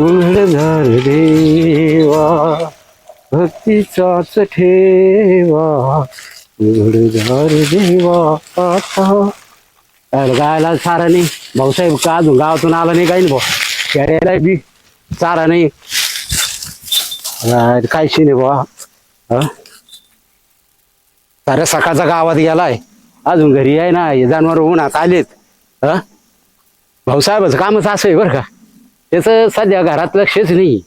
उघडदार देवा भक्तीचाच ठेवा. उघडदार देवा आता. अरे गायला चारा नाही. भाऊसाहेब का अजून गावातून आला नाही काही? भाऊ खेळायला बी. चारा नाही. अरे काय शिने बा अरे सकाळचा गावात गेलाय. अजून घरी आहे ना हे जनावर उन्हात आलेत. हा? भाऊसाहेबाचं कामच असं आहे बरं का. त्याचं सध्या घरात लक्षच नाही.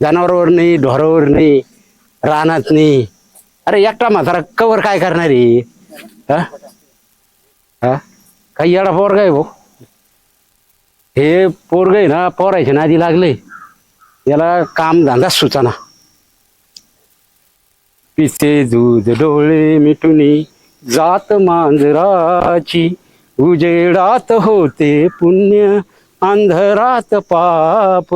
जनावरावर नाही ढोरावर नाही रानात नाही. अरे एकटा म्हातारा कवर काय करणार आहे? हा? हा? काही येडा पोरग आहे भाऊ. हे पोरग आहे ना पोरायच्या नादी लागले याला काम धंदा सुचाना. पिते दूध डोळे मिटुनी जात मांजराची. उजेडात होते पुण्य. अंधरात पाप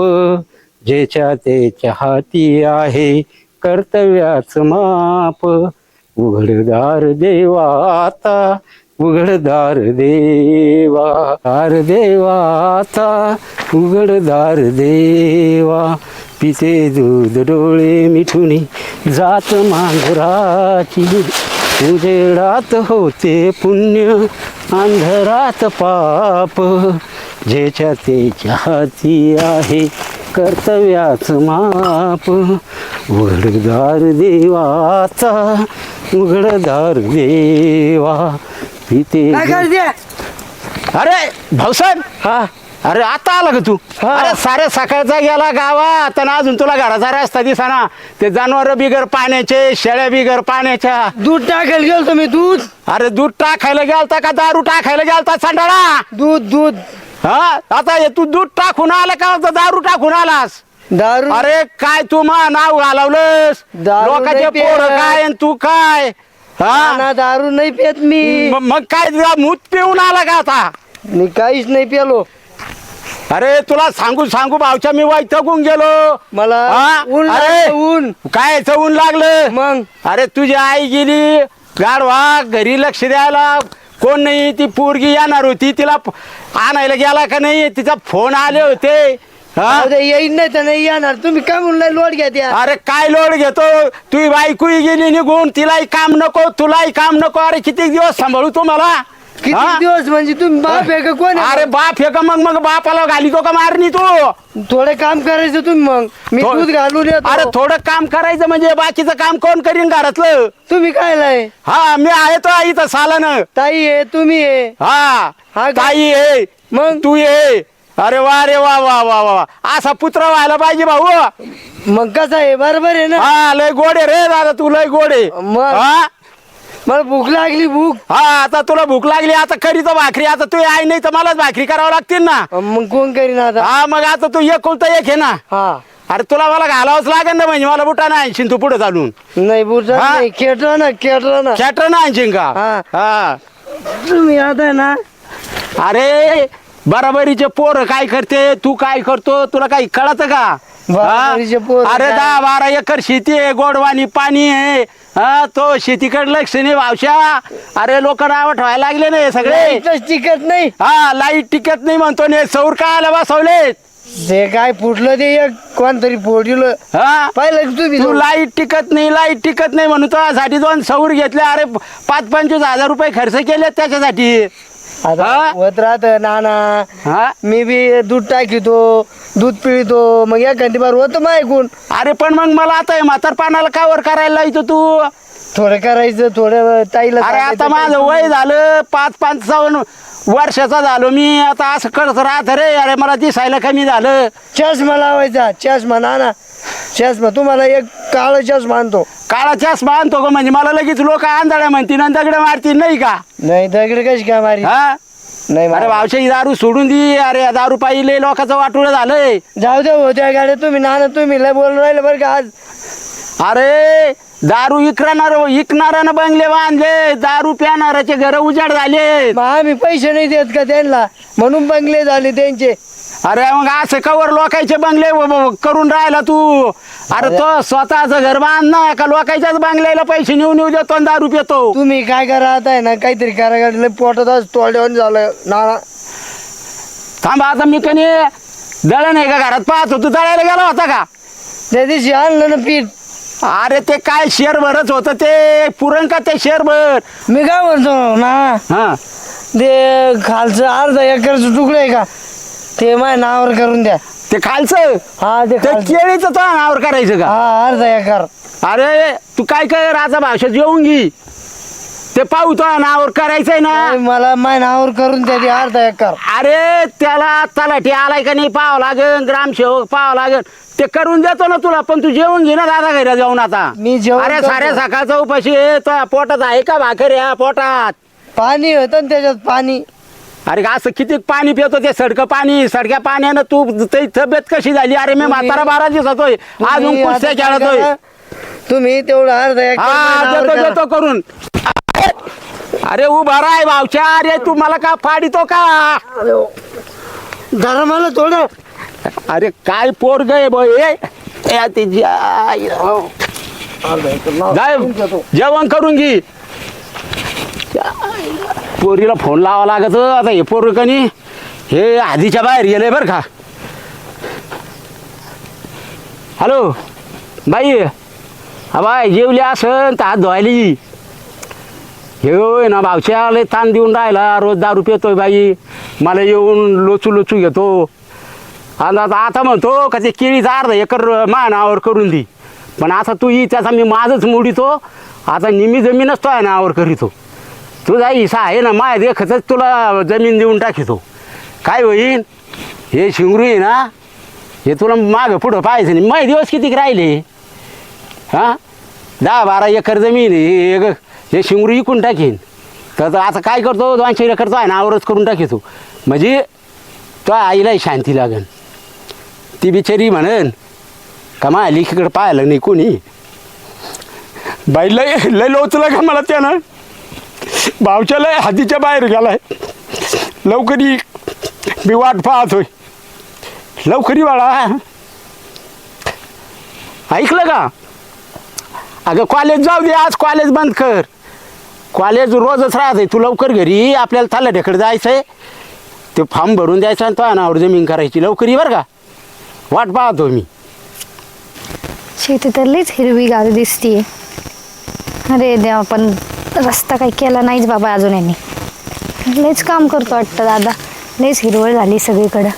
जेच्या त्याच्या हाती आहे कर्तव्याच माप. उघडदार देवा आता उघडदार देवा. दार देवा आता उघडदार देवा. पिते दूध डोळे मिठुनी जात मांजराची उजेडात होते पुण्य अंधरात पाप. जेच्या त्याच्या हाती आहे कर्तव्याच माप. उघडदार देवाचा उघडदार देवा पिते काय करते? अरे भाऊसाहेब! हा. अरे आता आला का तू. अरे सारे सकाळचा गेला गावात आणि अजून तुला घराचा रस्ता दिसाना. ते जनावर बिगर पाण्याचे शेळ्या बिगर पाण्याच्या. दूध टाकायला गेलो तुम्ही दूध. अरे दूध टाकायला गेलता का दारू टाकायला गेलता संडाळा? दूध दूध. हा? आता हे तू दूध टाकून आला का? आता दारू टाकून आलास? दारू? अरे काय तू मा नाव घालवलंस? दारू लोकांचे नाही पित. पोर काय आणि तू काय? हा? ना दारू नाही पित मी. म- मग काय तुला मूत पिऊन आला का आता? मी काहीच नाही पिलो अरे तुला सांगू सांगू भावच्या मी वैतकून गेलो. मला हा? ऊन अरे. लागलं, ऊन. काय ऊन लागलं? मग? अरे तुझी आई गेली. गाढवा घरी लक्ष द्यायला. कोण नाही ती पोरगी येणार होती तिला प- आणायला गेला का नाही तिचा फोन आले होते. हा? दे, येईन नाही तर नाही येणार. तुम्ही काय म्हणलं लोट घ्या त्या अरे काय लोड घेतो? तुझी बायकोही गेली निघून तिलाही काम नको तुलाही काम नको. अरे किती दिवस सांभाळू तू मला किती हा? दिवस म्हणजे तुम्ही बाप आहे का कोण आहे? अरे बाप हे का मग मग बापाला घाली तो का मारणी तू? थोडं काम करायचं तुम्ही मग. मी थो- दूध घालून अरे येतो थोडं काम करायचं म्हणजे बाकीचं काम कोण करीन घरातलं? तुम्ही काय लाय हा मी आहे तो इथं सालानं. ताई आहे तुम्ही आहे. हा हा का? ताई आहे. मग? तू ये. अरे वा रे वा वा वा वा असा पुत्र व्हायला पाहिजे भाऊ. मग कसं आहे? बरोबर आहे ना? हा लय गोडे रे दादा तू लय गोडे मग? हा? मला भूक लागली भूक. हा आता तुला भूक लागली आता करी तर भाकरी आता तू आई नाही तर मलाच भाकरी करावं लागतील ना. मग कोण करीन आता? हा मग आता तू एक कोणता एक आहे ना. हा. अरे तुला मला घालावंच लागेल ना म्हणजे मला बुटा नाही आणशील तू पुढे चालून. नाही हा? नाही खेटला ना खेटला ना कॅटर ना आणशील का? हा. हा. तुम्ही आता ना अरे बराबरीचे पोर काय करते तू काय करतो तुला काही कळत का? बराबरीचे हा? पोरं अरे काय? दहा बारा एकर शेती आहे गोडवानी पाणी आहे. हा तो शेतीकडे लक्ष नाही भावशा अरे लोक नाव ठेवायला लागले ना हे सगळे टिकत नाही. हा लाइट टिकत नाही म्हणतो ने सौर काय आला बसवले ते काय फुटलं ते एक कोणतरी फोडलं. हा? पाहिलं का तुम्ही तू लाइट टिकत नाही लाइट टिकत नाही म्हणून साठी दोन सौर घेतले. अरे पाच पंचवीस हजार रुपये खर्च केले त्याच्यासाठी. आता? होत राहत नाना. हा? मी बी दूध टाकितो दूध पिळतो. मग या घंटी बार होतं मग ऐकून. अरे पण मग मला आता हे म्हातारपणाला कावर करायला लावतो तू? थोडं करायचं थोडं ताईला अरे आता सांगायचं, माझं वय झालं पाच पंचावन्न वर्षाचा झालो मी. आता असं करत राहत रे. अरे मला दिसायला कमी झालं. चष्मा लावायचा चष्मा नाना. चष्मा तुम्हाला एक काळा चष्मा आणतो काळा चष्मा आणतो का म्हणजे मला लगेच लोक आंधळ्या म्हणतील आणि दगड मारतील नाही का? नाही दगड कशी काय मारी हा? नाही अरे मारी. भावशा ही दारू सोडून दी. अरे या दारू पाहिले लोकांचं वाटुळ झालंय. जाऊ दे होत्या गाड्या तुम्ही नाना तुम्ही लय बोलून राहिले बरं का आज. अरे दारू विकणार विकणाऱ्यानं बंगले बांधले. दारू प्यानाराचे घर उजाड झाले मग आम्ही पैसे नाही देत का त्यांना? म्हणून बंगले झाले त्यांचे. अरे मग असं कवर लोकांचे बंगले व- व- करून राहिला तू. अरे तो स्वतःच घर बांध ना का लोकांच्याच बंगल्याला पैसे नेऊन नेऊ देतो आणि दारू पितो? तुम्ही काय करा आता आहे ना काहीतरी करा गाडी पोटात आज तोंडावर झालं. नाना. थांबा आता मी कनी दळण आहे का घरात? पाहतो तू दळायला गेला होता का? त्या दिवशी आणलं ना पीठ. अरे ते काय शेअर भरच होतं ते पुरण का ते शेअर भर मी काय म्हणतो ना हा. ते खालचं अर्धा एकरचं तुकडं आहे का? ते माझ्या नावावर करून द्या. ते खालचं? हा ते ते खालचं. केळीचं तो नावर करायचं का? हा अर्धा एकर. अरे तू काय कर राजा भाषेत जेवून घे. ते पाहू तो नावर करायचंय ना. नाही, मला माझ्या नावावर करून द्या ते अर्धा एकर. अरे त्याला तलाठी आलाय का नाही पाहावं लागेल ग्रामसेवक पाहावं लागेल ते करून देतो ना तुला पण तू जेवण घे ना दादा घरी जाऊन आता. मी जेवण अरे करतो. साऱ्या सकाळचा उपाशी आहे. तुझ्या पोटात आहे का भाकर या पोटात? पाणी होतं ना त्याच्यात पाणी. अरे असं किती पाणी पितो ते सडकं पाणी सडक्या पाण्यानं तू ते तब्येत कशी झाली? अरे मी म्हातारा बारा दिवस होतोय. अजून कुस्त्या खेळतोय? तुम्ही तेवढं अर्धा एकर हा माझ्या नावावर देतो करा. देतो करून. अरे उभा राय भावच्या अरे तू मला का फाडितो का? धरा मला थोडं अरे काय पोर गे जाय करून देतो. जेवण करून घे. पोरीला फोन लावा लागत आता हे पोर कनी हे आधीच्या बाहेर गेले बरं का. हॅलो बाई हा बाय जेवली असन तर हात धुवायली. हे होय ना भावच्याला ताण देऊन राहिला रोज दारू पितोय बाई. मला येऊन लोचू लोचू घेतो. आणि आता आता म्हणतो का ते केळीचा अर्धा एकर मानावर करून दे. पण आता तू ही त्याचा मी माझंच मोडितो. आता निमी जमीनच तो आहे नावावर करीतो. तुझा हिसा आहे ना माय देखतच तुला जमीन देऊन टाकीतो. काय होईन? हे शिंगरू आहे ना हे तुला मागं पुढं पाहायचं नाही. माय दिवस किती राहिले? हां? दहा बारा एकर जमीन हे हे शिंगरू इकून टाकीन. तर आता काय करतो? दोनशे एकर तो आहे आवरच करून टाकीतो. म्हणजे तो आईलाही शांती लागन. ती बिचारी म्हणन का मा लेखीकडे पाहायला नाही कोणी? बाई लय लय लोचलं का मला त्यानं? भावच्या लय हातीच्या बाहेर गेलाय. लवकरी मी वाट पाहतोय. लवकरी बाळा. ऐकलं का? अगं कॉलेज जाऊ दे आज कॉलेज बंद कर. कॉलेज रोजच राहते तू लवकर घरी ये. आपल्याला जायचं जायचंय. ते फॉर्म भरून द्यायचा आणि तो अनावर जमीन करायची. लवकर ये बरं का? वाट पाहतो मी. शेती तर लईच हिरवीगार दिसतीये. अरे देवा पण रस्ता काही केला नाहीच बाबा अजून यांनी लयच काम करतो वाटतं दादा लयच हिरवळ झाली सगळीकडं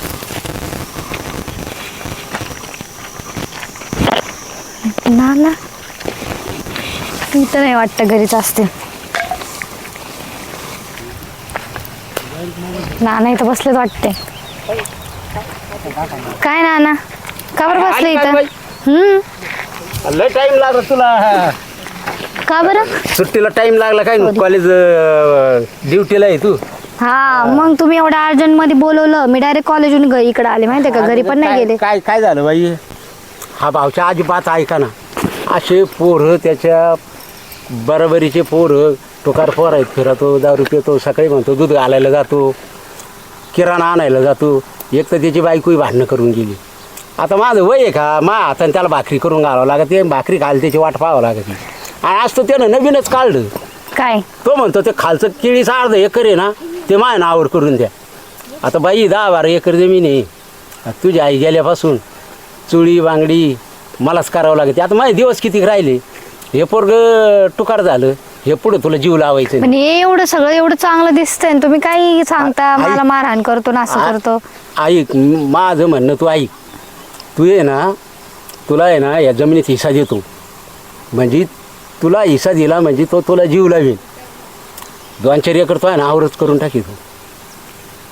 ना ना मी तर नाही वाटतं घरीच असते नाना इथं बसलेच वाटते काय नाना का बरं बसले इथं हम्म लय टाइम लागला तुला का बरं? सुट्टीला टाइम लागला काय कॉलेज ड्युटीला आहे तू. हा मग तुम्ही एवढ्या अर्जंटमध्ये बोलवलं. मी डायरेक्ट कॉलेजून इकडे आले माहितीये का? घरी पण नाही गेले. काय काय झालं बाई? हा भावच्या अजिबात ऐका ना. असे पोरं त्याच्या बरोबरीचे पोरं टोकार पोर आहेत फिरतो दारू पितो सकाळी म्हणतो दूध घालायला जातो किराणा आणायला जातो. एक तर त्याची बायकोही भांडणं करून गेली. आता माझं वय आहे का? मा हाताने त्याला भाकरी करून घालावं लागते भाकरी घाल त्याची वाट पाहावं लागते आणि आज तर त्यानं नवीनच काढलं. काय? तो म्हणतो ते खालचं केळीचं अर्ध एकर आहे ना ते माझ्या नावावर करून द्या. आता बाई दहा बारा एकर जमीन आहे. आता तुझी आई गेल्यापासून चुळी बांगडी मलाच करावं लागते आता माझे दिवस किती राहिले? हे पोरग टुकार झालं. हे पुढे तुला जीव लावायचं नाही. पण हे एवढं सगळं एवढं चांगलं दिसतंय आणि तुम्ही काही सांगता मला मारहाण करतो ना असं करतो. ऐक म- माझं म्हणणं तू ऐक. तू ये ना तुला आहे ना या जमिनीत हिस्सा देतो. म्हणजे तुला हिस्सा दिला म्हणजे तो तुला जीव लावेल. दोन चार एकर तो आहे ना आवरच करून टाकीतो.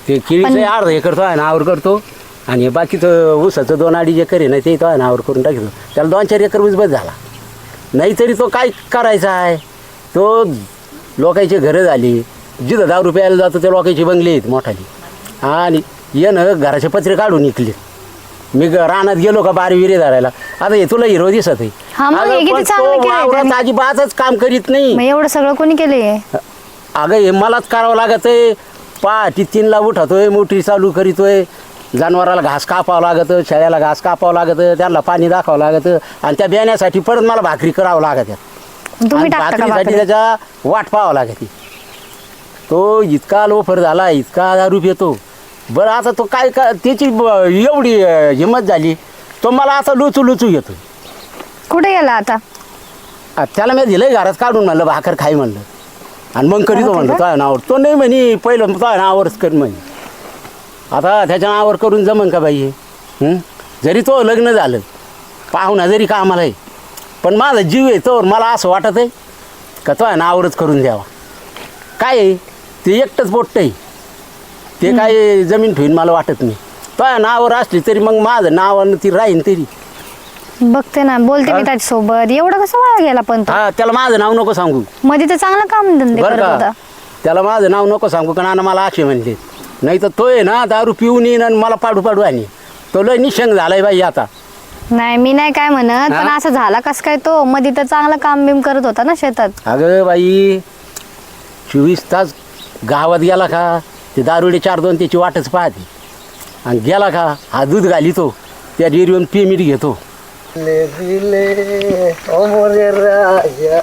ते केळीचं पण- अर्धा एकर तो आहे ना आवर करतो. आणि बाकीचं ऊसाचं दोन अडीच एकर आहे ना ते तो आहे ना आवर करून टाकीतो. त्याला दोन चार एकर ऊस बस झाला. नाहीतरी तो काय करायचा आहे? तो लोकांची घरं झाली. जिथं दहा रुपयाला जातो त्या लोकांची बंगली आहेत मोठाली. आणि येणं घराचे पत्रे काढून निघले मी ग- रानात गेलो का बारी विरे धरायला. आता हे तुला हिरो दिसत आहे. हा, मग हे अगं, किती पण चांगलं तो केलंय वावरात त्याने. अजिबातच काम करीत नाही. मग एवढं सगळं कोणी केलंय? अगं हे मलाच करावं लागत आहे पहाटी तीनला उठतोय मोठी चालू करीतोय. जनावराला घास कापावं लागतं शेळ्याला घास कापावं लागतं त्यांना पाणी दाखवावं लागतं. आणि त्या बियाण्यासाठी परत मला भाकरी करावं लागत तुम्ही आणि टाकता का भाकरीसाठी भाकरी? त्याच्या वाट पाहावं लागते. तो इतका लोफर झाला इतका दारू पितो. बरं आता तो काय का त्याची ब- एवढी अं, हिंमत झाली तो मला आता लुचू लुचू येतो कुठे गेला आता? आ, त्याला मी दिलंय घरात काढून म्हणलं भाकर खाई म्हणलं. आणि मग करीतो म्हणलं का? तुझ्या नावावर तो नाही म्हणे पहिलं तुझ्या नावावरच कर म्हणे. आता त्याच्या नावावर करून जमन का बाई हे? हं? जरी तो लग्न झालं पाहुणा जरी कामाला आहे पण माझा जीव आहे तोवर मला असं वाटत आहे का तुझ्या नावावरच करून द्यावा? काय आहे? ते एकटंच बोट्ट आहे. ते काय जमीन ठेवून मला वाटत नाही. तुझ्या नावावर असली तरी मग माझं नावानं ती राहीन तरी. बघते ना बोलते मी? त्याच्यासोबत. एवढं कसं वाया गेला पण तो? हा त्याला माझं नाव नको सांगू. मध्ये तर चांगलं काम धंदे बरं करत का? होता. त्याला माझं नाव नको सांगू का नाना मला असे म्हणले. नाही तर तो आहे ना दारू पिऊन येईन आणि मला पाडू पाडू आणि. तो लय निशंग झालाय बाई आता. नाही मी नाही काय म्हणत पण हा? असं झाला कस काय तो? मध्ये तर चांगलं काम बिम करत होता ना शेतात. अगं बाई चोवीस तास गावात गेला का? ते दारुडे चार दोन त्याची वाटच पाहते. आणि गेला का हा दूध घाली तो त्या डेअरीवरून पेमीट घेतो. राजा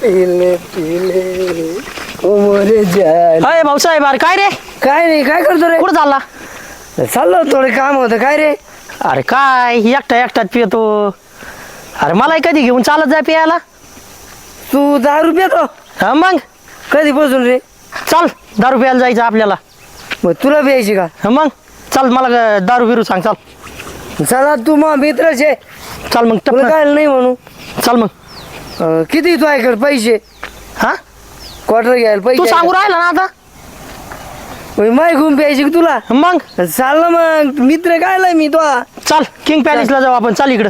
पिले पिले अय भाऊसाहेब अरे काय रे? काय नाही काय करतो रे? कुठं चालला? चाललं थोडे काम होतं. काय रे? अरे काय एकटा एकटाच पितो अरे मलाही कधी घेऊन चालत जाय पियाला? तू दहा रुपये तो हा मग? कधी बसून रे? चल दारू प्यायला जायचं आपल्याला. मग तुला प्यायची का? हा मग चल मला दारू बिरू सांग चल. चला तू मग मित्रच आहे. चल मग तुला. काय नाही म्हणू. चल मग. अं, किती तू ऐकल पैसे? हा? क्वार्टर घ्यायला तू पैसे सांगू राहिला ना आता. मग माय घेऊन प्यायची का तुला? मग. चाल मग मित्र कायला मी तो हा चल. किंग पॅलेसला जाऊ आपण चल इकडं.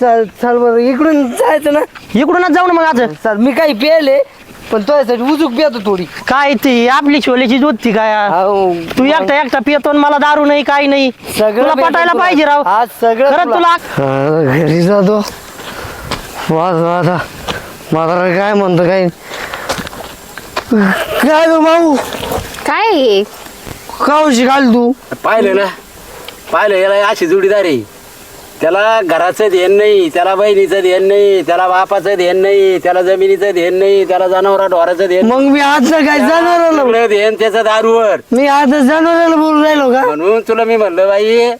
चाल चाल बरं इकडून जायचं ना. इकडूनच जाऊ ना मग आज. चाल मी काही प्यायले. पण तुझ्यासाठी उजूक पितो थोडी. काय ती आपली छोल्याची दूध ती काय? अहो, तू एकटा एकटा पितो आणि मला दारू नाही काही नाही. सगळं तुला भेटेल पटायला तुला. पाहिजे राव. आज सगळं खरंच तुला. तुला घरी जातो. वाज वाजा म्हातारा काय म्हणतो काय काय गं भाऊ? काय? काऊशी घाल तू? पाहिलं ना? पाहिलं याला अशी जोडीदार आहे. त्याला घराचं ध्यान नाही त्याला बहिणीचं ध्यान नाही त्याला बापाचं ध्यान नाही त्याला जमिनीचं ध्यान नाही त्याला जनावरा ढोराचं ध्यान मग मी आज काय जनावराला सगळं ध्यान त्याचं दारूवर. मी आज जनावराला बोलून राहिलो का? म्हणून तुला मी म्हणलं बाई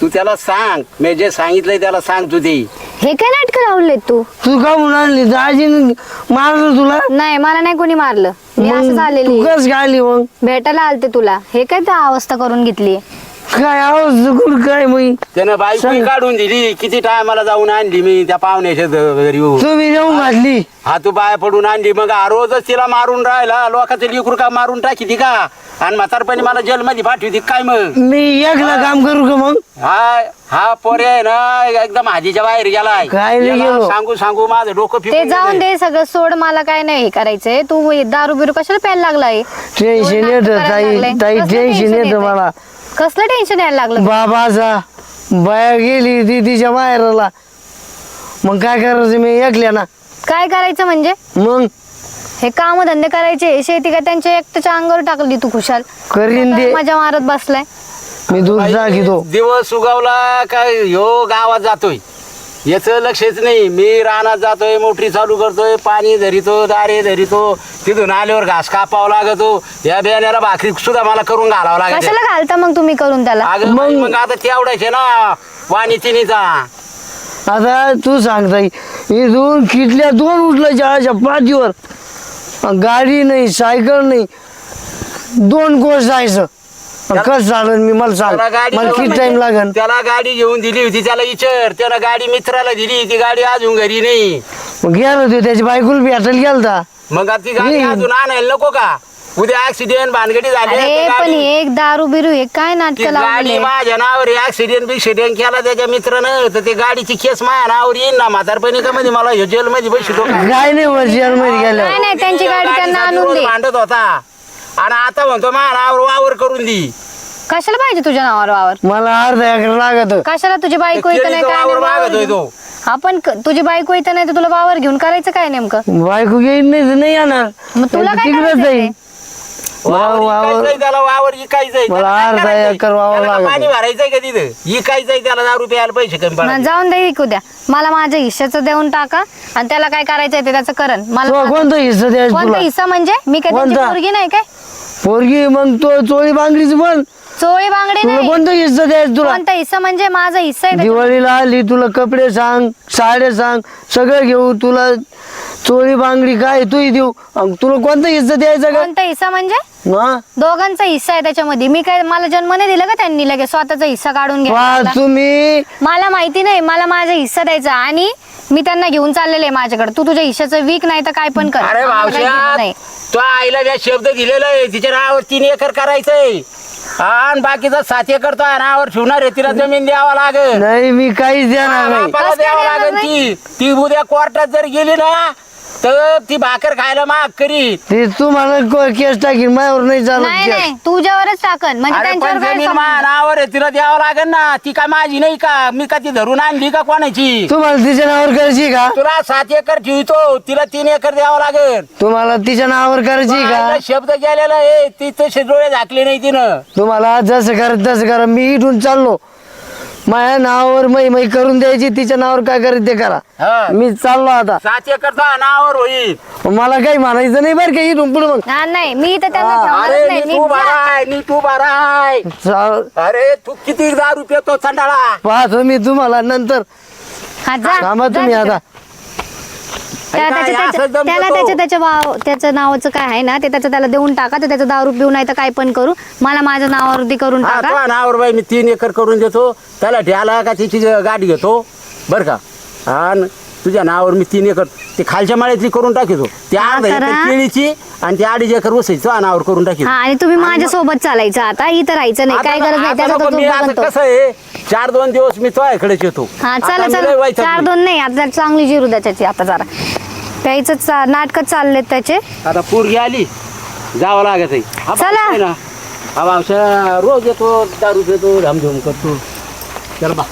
तू त्याला सांग. मी जे सांगितलंय त्याला सांग तू ते. हे काय नाटक लावले तू? तू का म्हणून आणली? दाजीने मारलं तुला? नाही मला नाही कोणी मारलं. मी असं मग झालेली तू कस घाली मग? भेटायला आलते तुला. हे काय त्या अवस्था करून घेतली? काय आवाज काय मग त्यानं बाईक सांग. काढून दिली. किती टायमाला जाऊन आणली मी त्या पाहुण्याच्या द- घरी येऊन. तुम्ही नेऊन घातली हा तू बाय पडून आणली. मग हा रोजच तिला मारून राहिला. लोकांचं लिकरू का मारून टाकी ती का? आणि म्हातारपणी मला जेलमध्ये पाठवती. काय मग? मी एकला काम करू का मग? हा हा पोरे आहे ना एकदम हाजीच्या बाहेर गेलाय. काय नाही याला गेलो. सांगू सांगू माझं डोकं ते फिरून जाऊन गेलंय. दे सगळं सोड मला काय नाही हे करायचंय. तू हे दारू बिरू कशाला प्यायला लागलाय? टेन्शन येत ताई. ताई कसलं टेन्शन येतं? मला. कसलं टेन्शन यायला लागलं? बाबाचा बाया गेली ती तिच्या माहेराला मग काय करायचं मी ऐकल्या ना काय करायचं म्हणजे? मग? हे काम धंदे करायचे शेती काय त्यांच्या एकट्याच्या अंगावर टाकली तू खुशाल. करीन दे. मजा मारत बसलाय. मी दूध दाखितो दिवस उगवला काय ह्यो गावात जातोय. याच लक्षच नाही. मी रानात जातोय मोटरी चालू करतोय पाणी धरितो दारे धरितो. तिथून आल्यावर घास कापावं लागतो. या बियाण्याला भाकरी सुद्धा मला करून घालावं लागत. कशाला घालता मग तुम्ही करून त्याला? अगं बाई, मग आता तेवढ्याचे ना. वाणी तिनीचा. आता तू सांगताय इथून किटल्या दोन उठलं जळाच्या पाठीवर गाडी नाही सायकल नाही. दोन कोस जायचं. कसं चालेल मी मला सांग. त्याला गाडी मला किती म्हणजे- टाइम लागेल? त्याला गाडी घेऊन दिली होती त्याला विचार. त्याला गाडी मित्राला दिली ती गाडी अजून घरी नाही. मग गेलो तो त्याची बायकोला भेटायला गेलता. मग आता ती गाडी. अजून आणायला नको का? उद्या ऍक्सिडेंट भानगडी झाली अरे पण गाडी- एक दारू बिरू हे काय ती नाटक गाडी लावले? माझ्या नावावर ऍक्सिडेंट बिक्सिडेंट केला त्याच्या मित्रानं. तर ते गाडीची केस माझ्या नावावर येईन ना म्हातारपणी का मध्ये मला ह्यो जेल मध्ये बसतो काय नाही गेल्या नाही नाही त्यांची गाडी त्यांना आणून दे. भांडत होता. आणि आता म्हणतो माझ्या नावावर वावर करून दी. कशाला पाहिजे तुझ्या नावावर वावर? मला अर्धा एकर लागत. कशाला तुझी बायको येतं नाही केळीचं काय वावर आपण क- तुझी बायको येतं नाही तर तुला वावर घेऊन करायचं काय नेमकं? बायको येईल नाही तर नाही येणार. मग तुला काय तिकडेच करायचं ते? वावर वावर- इकायचंय त्याला वावर इकायचंय मला त्याला काय अर्धा करायचंय? एकर वावर त्याला लागत पाणी भरायचंय का तिथं? इकायचंय त्याला दारू प्यायला पैसे कमी मग पडायचे. जाऊन दे ऐकू द्या. मला माझ्या हिश्श्याचं देऊन टाका आणि त्याला काय करायचंय ते त्याचं करण. मला तो कोणता हिस्सा द्यायचा कोणता तुला? हिस्सा म्हणजे? मी काय त्यांची कोणता? पोरगी नाही काय? पोरगी मग तो चोळी बांगडीच पण चोळी बांगडे तुला नाही. कोणतं हिस्सा द्यायचं तुला? कोणता हिस्सा म्हणजे माझा हिस्सा आहे. दिवाळीला आली तुला कपडे सांग साड्या सांग सगळं घेऊ तुला चोळी बांगडी काय तूही देऊ. अन तुला कोणता हिस्सा द्यायचा का? कोणता हिस्सा म्हणजे? हा? दोघांचा हिस्सा आहे त्याच्यामध्ये. मी काय मला जन्म नाही दिला का त्यांनी लगेच स्वतःचा हिस्सा काढून वा घ्या तुम्ही? मला माहिती नाही मला माझा हिस्सा द्यायचा आणि मी त्यांना घेऊन चाललेले आहे माझ्याकडे. तू तुझ्या हिस्साचं वीक नाही तर काय पण कर. अरे आम्हाला काही घेणं भावश्या नाही. तो आईला शब्द दिलेला आहे तिच्या नावावर तीन एकर करायचंय. आणि बाकीचा सात एकर तो नावावर ठेवणार आहे तिला जमीन द्यावा लागेल. नाही मी काहीच देणार नाही. बापाला द्यावं लागेल ती. ती उद्या कोर्टात जर गेली ना तर ती भाकर खायला माग करी ते तुम्हाला को- केस टाकीन? माझ्यावर नाही चालत नाही तुझ्यावरच टाकन. म्हणजे अरे त्यांच्यावर पण जमीन आहे तिला द्यावं लागेल ना. ती काय माझी नाही का? मी का ती धरून आणली का कोणाची? तुम्हाला तिच्या नावावर करायची का? तुला सात एकर ठेवतो तिला तीन एकर द्यावं लागेल. तुम्हाला तिच्या नावावर करायची का? आईला शब्द गेलेला आहे ती तसे डोळे झाकले नाही तिनं. तुम्हाला जसं करा तसं करा मी इथून चाललो. माझ्या नावावर मै मै करून द्यायची तिच्या नावावर काय करायचं ते करा. हा. मी चाललो आता. सात एकरचा नावावर होईल. मला काही म्हणायचं नाही बरं का इथून पुढे मग. हा, नाही मी तर त्यांना ठेवणारच अरे नाही. नी मी तू बाराय नी तू बाराय चाल- अरे तू किती दारू पितो संडाळा? पाहतो मी तुम्हाला नंतर. हा, जा. थांबा जा तुम्ही तिकडे. आता. त्याला काय त्याच्या- असं त्याच्या- त्याला तो? त्याच्या त्याचं नावाचं काय आहे ना ते त्याचं त्याला देऊन टाका तर त्याचं दारू पिऊ नाही तर काय पण करू. मला माझ्या नावावरती करून हा टाका. तो नावावर बाई मी तीन एकर करून देतो. त्याला ठ्याला का तिची गाडी घेतो? बर का? आणि तुझ्या नावावर मी तीन एकर ते खालच्या माळ्यातली करून टाकितो. ते हा, अर्धा एकर करा. केळीची आणि ते अडीच एकर वसायची तो नावावर करून टाकितो. हा आणि तुम्ही माझ्या सोबत चालायचं आता. इथं राहायचं नाही. काय आता- गरज नाही. आता त्याचा तो नको, मी तो आता बघतो. कसं आहे? चार दोन दिवस मी तो इकडेच येतो. हा आता चला मी लय चला. चार दोन नाही. आता चांगली जिरू द्या त्याची. आता जरा. प्यायचं नाटक चाललेत त्याचे. आता पोरगी आली जावं लागत आहे. हा चला. आहे ना? हा रोज येतो दारू पितो धामधूम करतो. चल बा.